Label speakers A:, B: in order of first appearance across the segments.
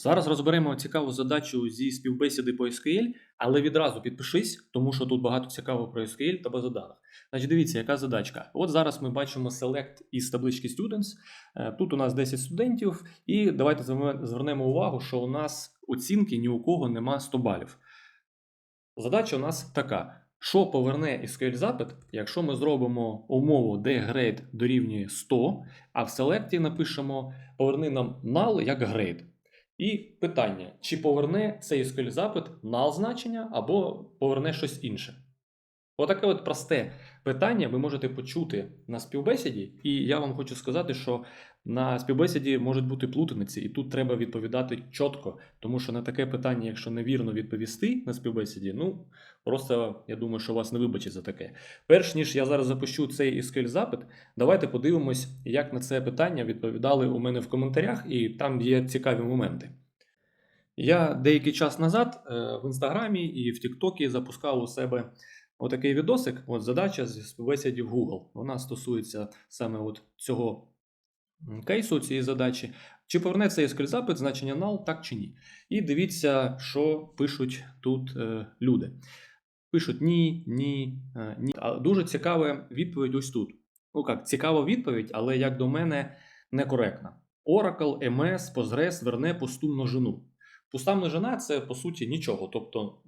A: Зараз розберемо цікаву задачу зі співбесіди по SQL, але відразу підпишись, тому що тут багато цікавого про SQL та базу даних. Значить, дивіться, яка задачка. От зараз ми бачимо select із таблички Students. Е, Тут у нас 10 студентів, і давайте звернемо- увагу, що у нас оцінки ні у кого нема 100 балів. Задача у нас така: що поверне SQL запит, якщо ми зробимо умову, де grade дорівнює 100, а в селекті напишемо поверни нам null як grade. І питання: чи поверне цей SQL запит null значення або поверне щось інше? Отаке от просте питання ви можете почути на співбесіді, і я вам хочу сказати, що на співбесіді можуть бути плутаниці, і тут треба відповідати чітко, тому що на таке питання, якщо невірно відповісти на співбесіді, ну просто я думаю, що вас не вибачать за таке. Перш ніж я зараз запущу цей SQL запит, давайте подивимось, як на це питання відповідали у мене в коментарях, і там є цікаві моменти. Я деякий час назад е, в інстаграмі і в Тіктокі запускав у себе отакий відосик. От задача з співбесіді Google. Вона стосується саме от цього кейсу, цієї задачі. Чи поверне цей SQL запит значення null, так чи ні? І дивіться, що пишуть тут е, люди. Пишуть ні, ні, е, ні. А дуже цікава відповідь ось тут. Ну як, цікава відповідь, але як до мене некоректна. Oracle, MS, Postgres верне пусту множину. Пуста множина це по суті нічого, тобто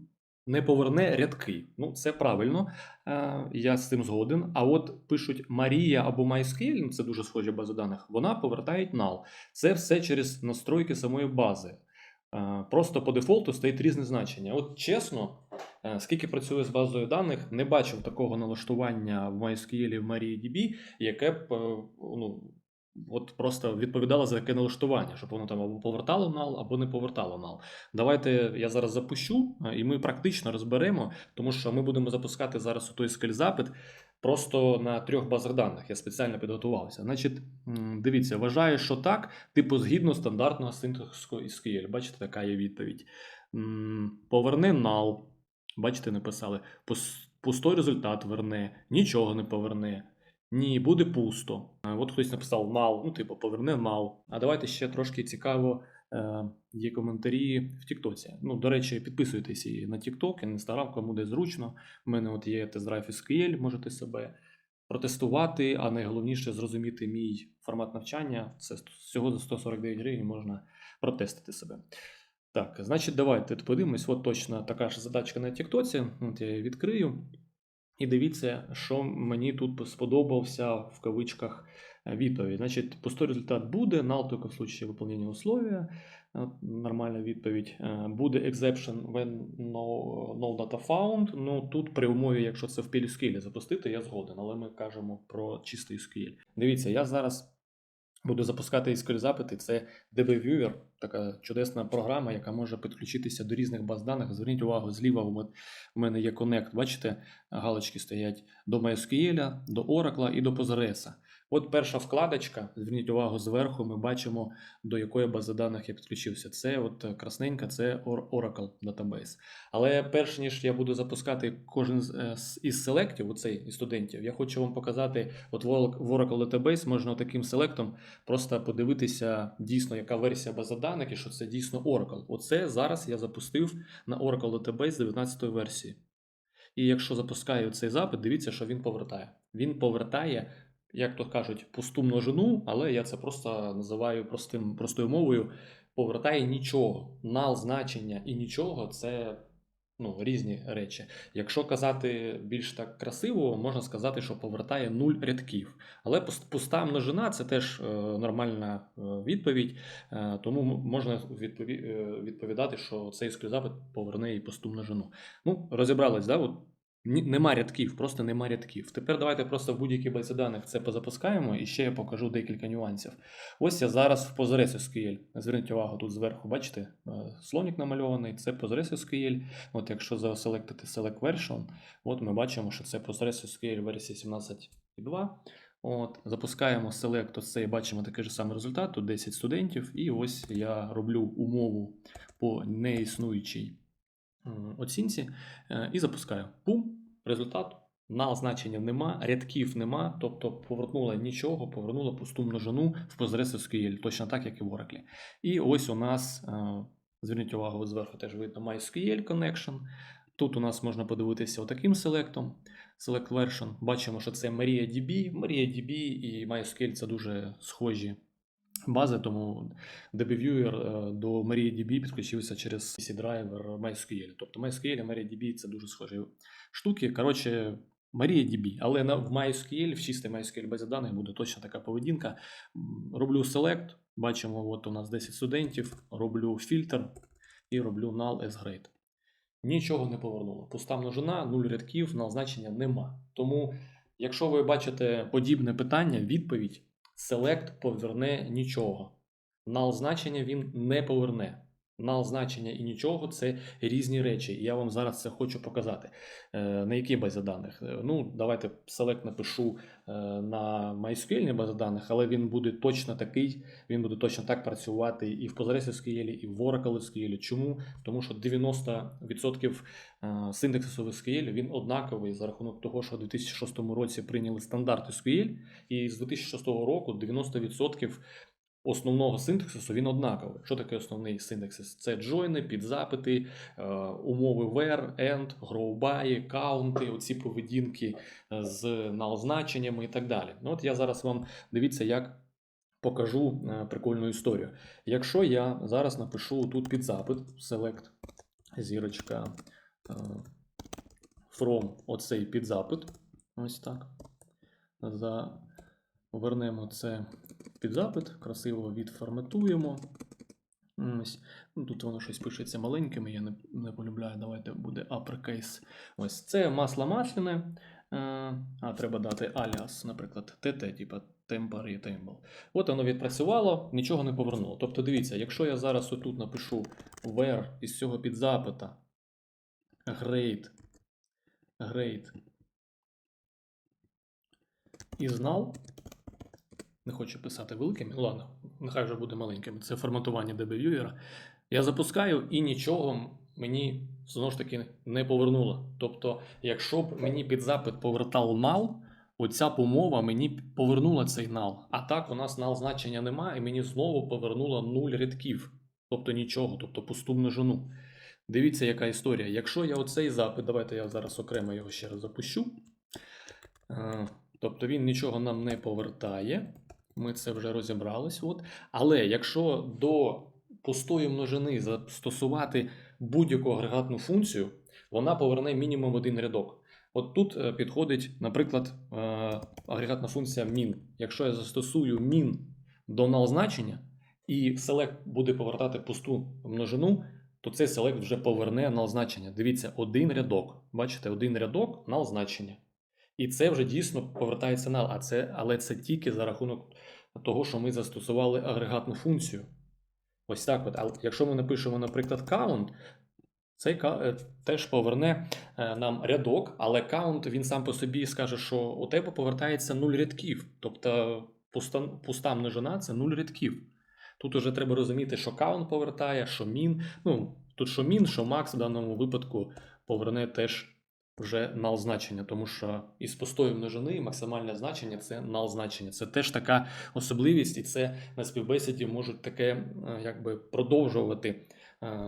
A: не поверне рядки. Ну, це правильно, е, я з цим згоден. А от пишуть Марія або MySQL, це дуже схожі бази даних, вона повертає null. Це все через настройки самої бази. Е, Просто по дефолту стоїть різне значення. От чесно, е, скільки працюю з базою даних, не бачив такого налаштування в MySQL і в MariaDB, яке б ну, от просто відповідало за таке налаштування, щоб воно там або повертало null, або не повертало null. Давайте я зараз запущу, е, і ми практично розберемо, тому що ми будемо запускати зараз у той SQL запит просто на трьох базах даних. Я спеціально підготувався. Значить, дивіться, вважаю, що так, типу, згідно стандартного синтаксу SQL. Бачите, така є відповідь. М, Поверне null. Бачите, написали. Пустой результат верне, нічого не поверне. Ні, буде пусто. От хтось написав null, ну, типу, поверне null. А давайте ще трошки цікаво. Е, є коментарі в Тіктоці. Ну, до речі, підписуйтесь і на Тікток, і на Інстаграм, кому де зручно. У мене от є тест-драйв SQL, можете себе протестувати, а найголовніше зрозуміти мій формат навчання. Це всього за 149 гривень можна протестити себе. Так, значить, давайте подивимось. От точно така ж задачка на Тіктоці. От я її відкрию. І дивіться, що мені тут сподобався в кавичках е, відповідь. Значить, пустой результат буде, null только в случае виконання условия. Нормальна відповідь. Е, Буде exception when no, no data found. Ну тут при умові, якщо це в PLSQL запустити, я згоден, але ми кажемо про чистий SQL. Дивіться, я зараз буду запускати SQL запити. Це DBViewer, така чудесна програма, яка може підключитися до різних баз даних. Зверніть увагу, зліва у мен- у мене є Connect. Бачите, галочки стоять до MySQL, до Oracle і до Postgres. От перша вкладочка, зверніть увагу, зверху ми бачимо, до якої бази даних я підключився. Це от красненька, це Oracle Database. Але перш ніж я буду запускати кожен е, із селектів, оцей із студентів, я хочу вам показати, от в Oracle Database можна таким селектом просто подивитися дійсно, яка версія бази даних і що це дійсно Oracle. Оце зараз я запустив на Oracle Database 19 версії. І якщо запускаю цей запит, дивіться, що він повертає. Він повертає, як то кажуть, пусту множину, але я це просто називаю простим, простою мовою. Повертає нічого. Нал значення і нічого це ну, різні речі. Якщо казати більш так красиво, можна сказати, що повертає нуль рядків. Але пуста множина це теж е, нормальна е, відповідь, е, тому можна відпові- відповідати, що цей SQL запит поверне і пусту множину. Ну, розібрались, да? От нема рядків, просто нема рядків. Тепер давайте просто в будь-якій базі даних це позапускаємо і ще я покажу декілька нюансів. Ось я зараз в Postgres SQL. Зверніть увагу, тут зверху, бачите, е, слонік намальований, це Postgres SQL. От якщо заселектити Select Version, от ми бачимо, що це Postgres SQL версія 17.2. От, запускаємо Select, ось це і бачимо такий же самий результат, тут 10 студентів, і ось я роблю умову по неіснуючій оцінці е, і запускаю. Пум, результат Null значення нема, рядків нема, тобто повернула нічого, повернула пусту множину в PostgreSQL, точно так, як і в Oracle. І ось у нас, е, зверніть увагу, зверху теж видно MySQL Connection. Тут у нас можна подивитися отаким селектом. Select Version. Бачимо, що це MariaDB. MariaDB і MySQL це дуже схожі бази, тому DBViewer е, до MariaDB підключився через C-драйвер MySQL. Тобто MySQL і MariaDB це дуже схожі штуки. Коротше, MariaDB, але в MySQL, в чистій MySQL базі даних буде точно така поведінка. Роблю Select, бачимо, от у нас 10 студентів, роблю фільтр і роблю null as grade. Нічого не повернуло. Пуста множина, нуль рядків, null значення нема. Тому, якщо ви бачите подібне питання, відповідь Select поверне нічого. Null значення він не поверне. Null значення і нічого це різні речі. І я вам зараз це хочу показати. Е, на якій базі даних? Е, Ну, давайте Select напишу е, на MySQL базі даних, але він буде точно такий, він буде точно так працювати і в PostgreSQL, і в Oracle SQL. Чому? Тому що 90% е, синтаксису в SQL він однаковий за рахунок того, що у 2006 році прийняли стандарт SQL, і з 2006 року 90% основного синтаксису він однаковий. Що таке основний синтаксис? Це джойни, підзапити, е, умови where, end, grow by, каунти, оці поведінки е, з null значеннями і так далі. Ну, от я зараз вам дивіться, як покажу е, прикольну історію. Якщо я зараз напишу тут під запит, select зірочка from оцей підзапит, ось так. За... Вернемо це під запит, красиво відформатуємо. Ось. Ну, тут воно щось пишеться маленькими, я не, не полюбляю. Давайте буде uppercase. Ось це масло масляне. Е, А треба дати аліас, наприклад, TT, типа temporary table. От воно відпрацювало, нічого не повернуло. Тобто, дивіться, якщо я зараз отут напишу where із цього підзапита grade, grade is null, не хочу писати великими, ладно, нехай вже буде маленькими. Це форматування DB-в'юєра. Я запускаю і нічого мені знову ж таки не повернуло. Тобто, якщо б мені під запит повертав null, оця помова мені повернула цей null. А так у нас null значення немає, і мені знову повернуло 0 рядків. Тобто нічого, тобто пусту множину. Дивіться, яка історія. Якщо я оцей запит, давайте я зараз окремо його ще раз запущу. Е, Тобто він нічого нам не повертає. Ми це вже розібрались. От. Але якщо до пустої множини застосувати будь-яку агрегатну функцію, вона поверне мінімум один рядок. От тут е, підходить, наприклад, е, агрегатна функція min. Якщо я застосую min до null значення, і select буде повертати пусту множину, то цей select вже поверне null значення. Дивіться, один рядок. Бачите, один рядок null значення. І це вже дійсно повертається null, а це, але це тільки за рахунок того, що ми застосували агрегатну функцію. Ось так. От. А якщо ми напишемо, наприклад, count, цей е, теж поверне е, нам рядок, але count він сам по собі скаже, що у тебе повертається 0 рядків. Тобто пуста, пуста множина це 0 рядків. Тут уже треба розуміти, що count повертає, що min. Ну, тут що min, що max в даному випадку поверне теж вже нал значення, тому що із пустої множини максимальне значення це нал значення. Це теж така особливість, і це на співбесіді можуть таке е, якби продовжувати е,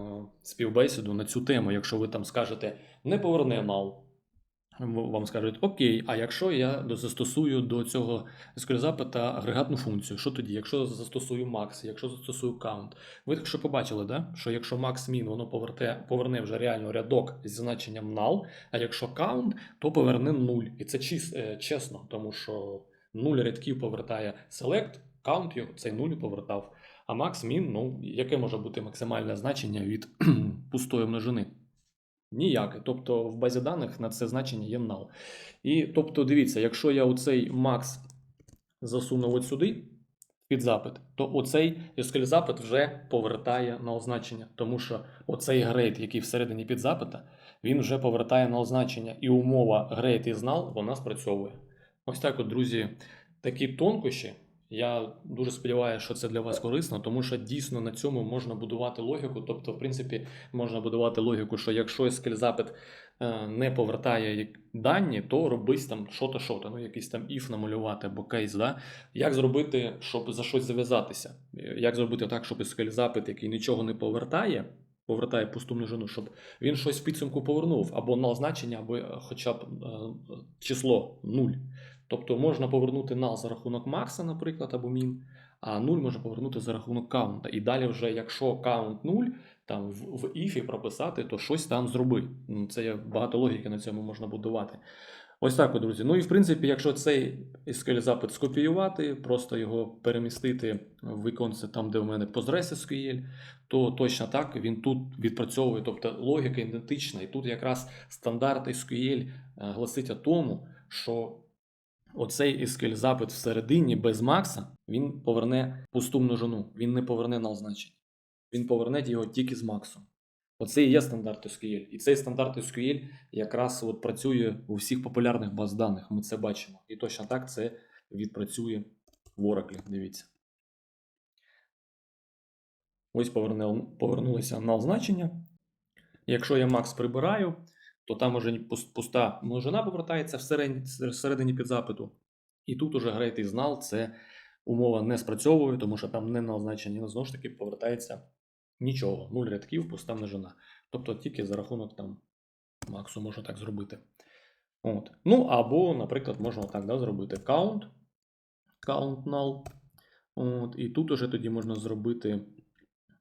A: співбесіду на цю тему. Якщо ви там скажете не поверне в- вам скажуть окей, а якщо я застосую до цього SQL запита агрегатну функцію, що тоді? Якщо застосую max, якщо застосую count, ви так що побачили, да? що якщо max min, воно поверте, поверне вже реально рядок зі значенням null, а якщо count, то поверне 0. І це чис, е, чесно, тому що 0 рядків повертає select, count його, цей 0 повертав. А max min, ну, яке може бути максимальне значення від пустої множини? Ніяке. Тобто в базі даних на це значення є null. І тобто, дивіться, якщо я оцей max засунув от сюди під запит, то оцей SQL запит вже повертає на означення, тому що оцей grade, який всередині під запита, він вже повертає на означення, і умова grade is null, вона спрацьовує. Ось так, от, друзі, такі тонкощі, Я дуже сподіваюся, що це для вас корисно, тому що дійсно на цьому можна будувати логіку. Тобто, в принципі, можна будувати логіку, що якщо SQL запит е, не повертає дані, то робись там що-то, що-то, ну якийсь там if намалювати або кейс. Да? Як зробити, щоб за щось зав'язатися? Е, Як зробити так, щоб SQL запит, який нічого не повертає, повертає пусту множину, щоб він щось в підсумку повернув, або null значення, або е, хоча б число 0. Тобто можна повернути null за рахунок макса, наприклад, або мін, а 0 можна повернути за рахунок каунта. І далі, вже, якщо каунт 0, там в, іфі прописати, то щось там зроби. Ну, Це є багато логіки на цьому можна будувати. Ось так, друзі. Ну і в принципі, якщо цей SQL запит скопіювати, просто його перемістити в віконце там, де в мене Postgres SQL, то точно так він тут відпрацьовує. Тобто логіка ідентична. І тут якраз стандарт SQL е, гласить о тому, що оцей SQL запит всередині без Макса він поверне пусту множину, він не поверне null значення. Він поверне його тільки з Максом. Оце і є стандарт SQL. І цей стандарт SQL якраз от працює у всіх популярних баз даних. Ми це бачимо. І точно так це відпрацює в Oracle. Дивіться. Ось повернулися null значення. Якщо я Max прибираю, то там уже пуста множина повертається всередині, підзапиту. І тут уже great null, це умова не спрацьовує, тому що там не null значення, але знову ж таки повертається нічого. Нуль рядків, пуста множина. Тобто тільки за рахунок там Максу можна так зробити. От. Ну, або, наприклад, можна так да, зробити count, count null. От, і тут уже тоді можна зробити.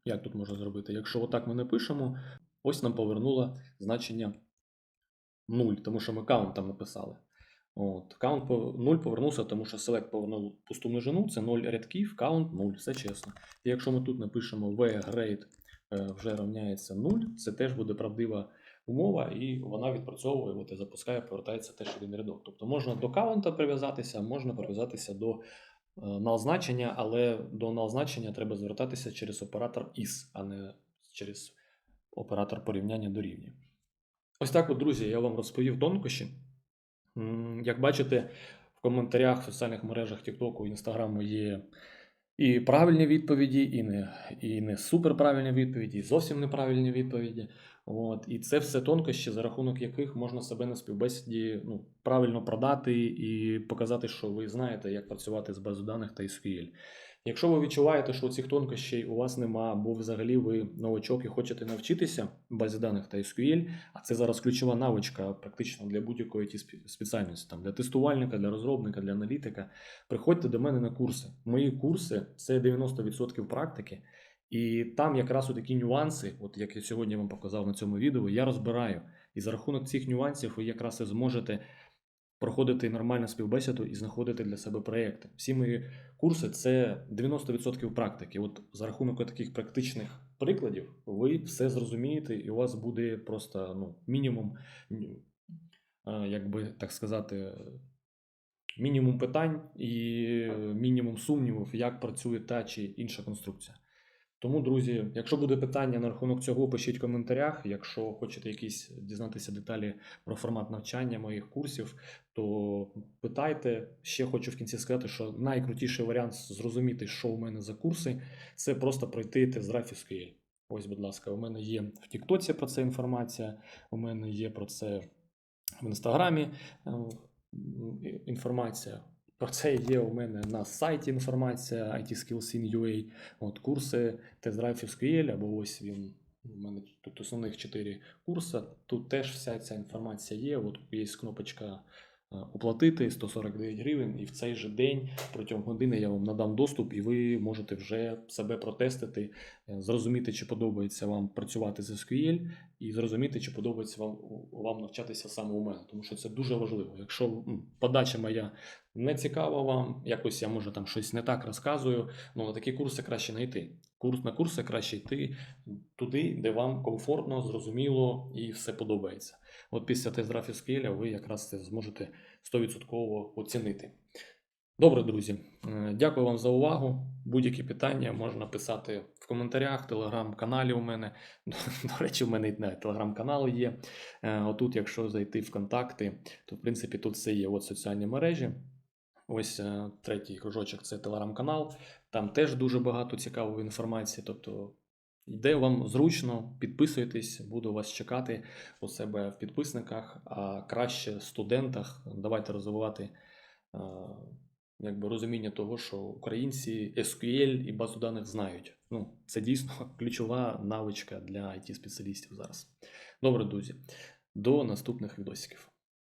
A: Як тут можна зробити? Якщо отак ми не пишемо, ось нам повернуло значення 0, тому що ми count там написали. От, count по 0 повернувся, тому що select повернув пусту множину, це 0 рядків, count 0, все чесно. І якщо ми тут напишемо v grade е, вже рівняється 0, це теж буде правдива умова, і вона відпрацьовує, от і запускає, повертається теж один рядок. Тобто можна до каунта прив'язатися, можна прив'язатися до е, null але до null значення треба звертатися через оператор is, а не через оператор порівняння дорівнює. Ось так, от, друзі, я вам розповів тонкощі. Як бачите, в коментарях в соціальних мережах TikTok, Інстаграму є і правильні відповіді, і не, і не суперправильні відповіді, і зовсім неправильні відповіді. От, і це все тонкощі, за рахунок яких можна себе на співбесіді ну, правильно продати і показати, що ви знаєте, як працювати з базою даних та SQL. Якщо ви відчуваєте, що цих тонкощей у вас нема, або взагалі ви новачок і хочете навчитися базі даних та SQL, а це зараз ключова навичка практично для будь-якої ті спеціальності, там для тестувальника, для розробника, для аналітика. Приходьте до мене на курси. Мої курси це 90% практики. І там якраз такі нюанси, от як я сьогодні вам показав на цьому відео, я розбираю. І за рахунок цих нюансів ви якраз і зможете проходити нормальну співбесіду і знаходити для себе проєкти. Всі мої курси це 90% практики. От за рахунок таких практичних прикладів ви все зрозумієте, і у вас буде просто ну, мінімум, як би так сказати, мінімум питань і мінімум сумнівів, як працює та чи інша конструкція. Тому, друзі, якщо буде питання на рахунок цього, пишіть в коментарях. Якщо хочете якісь дізнатися деталі про формат навчання моїх курсів, то питайте. Ще хочу в кінці сказати, що найкрутіший варіант зрозуміти, що у мене за курси, це просто пройти тест SQL. Ось, будь ласка, у мене є в Тіктоці про це інформація, у мене є про це в інстаграмі е, інформація. Про це є у мене на сайті інформація IT-Skills.in.ua, от курси тест-драйв SQL, або ось він. У мене тут основних 4 курси. Тут теж вся ця інформація є. От є кнопочка оплатити 149 гривень, і в цей же день протягом години я вам надам доступ, і ви можете вже себе протестити, е, зрозуміти, чи подобається вам працювати з SQL, і зрозуміти, чи подобається вам, вам навчатися саме у мене. Тому що це дуже важливо. Якщо подача моя не цікава вам, якось я може там щось не так розказую, ну на такі курси краще не йти. Курс на курси краще йти туди, де вам комфортно, зрозуміло і все подобається. От після тест-драйв SQL ви якраз це зможете 100% оцінити. Добре, друзі, Е, дякую вам за увагу. Будь-які питання можна писати в коментарях, в телеграм-каналі у мене. До речі, у мене і телеграм-канал є. Е, Отут, якщо зайти в контакти, то в принципі тут все є от соціальні мережі. Ось е, третій кружочок це телеграм-канал. Там теж дуже багато цікавої інформації. Тобто, де вам зручно, підписуйтесь, буду вас чекати у себе в підписниках, а краще студентах. Давайте розвивати е, якби, розуміння того, що українці SQL і базу даних знають. Ну, це дійсно ключова навичка для it спеціалістів зараз. Добре, друзі, до наступних відосиків.